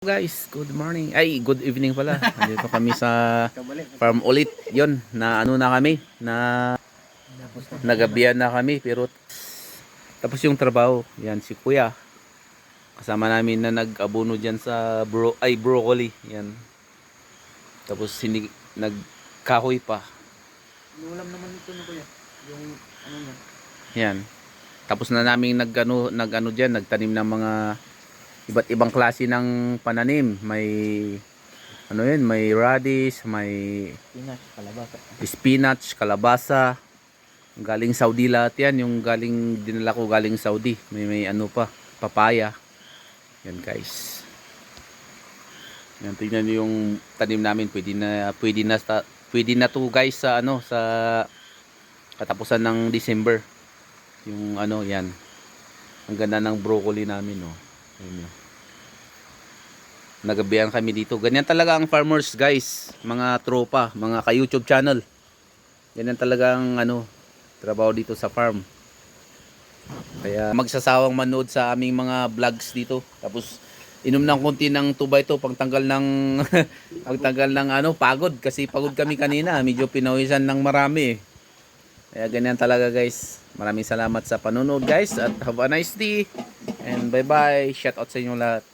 Guys, good morning. Ay, good evening pala. Dito kami sa farm ulit. Yon, na ano na kami, na nagabihan na kami pero tapos yung trabaho, yan si Kuya. Kasama namin na nag-abono diyan sa bro ay broccoli, yan. Tapos hindi nagkahoy pa. Inulam naman ito ni Kuya. Yung ano niya. Yan. Tapos na namin nagano nagano diyan, nagtanim ng mga iba't ibang klase ng pananim. May ano yun, may radish, may Pinas, kalabasa. spinach, kalabasa. Galing Saudi lahat yan. Yung galing, dinala ko galing Saudi. May, may ano pa, papaya. Yan guys. Yan, tingnan nyo yung tanim namin. Pwede na, pwede na, pwede na to guys sa ano, sa katapusan ng December. Yung ano, yan. Ang ganda ng broccoli namin, no. Ayun yun. Nagabihan kami dito. Ganyan talaga ang farmers, guys. Mga tropa, mga ka-YouTube channel. Ganyan talaga ang ano, trabaho dito sa farm. Kaya magsasawang manood sa aming mga vlogs dito. Tapos inom ng konti ng tubay to pagtanggal ng pagtanggal ng ano pagod kasi pagod kami kanina medyo pinawisan ng marami eh. kaya ganyan talaga guys maraming salamat sa panonood guys at have a nice day and bye bye shout out sa inyo lahat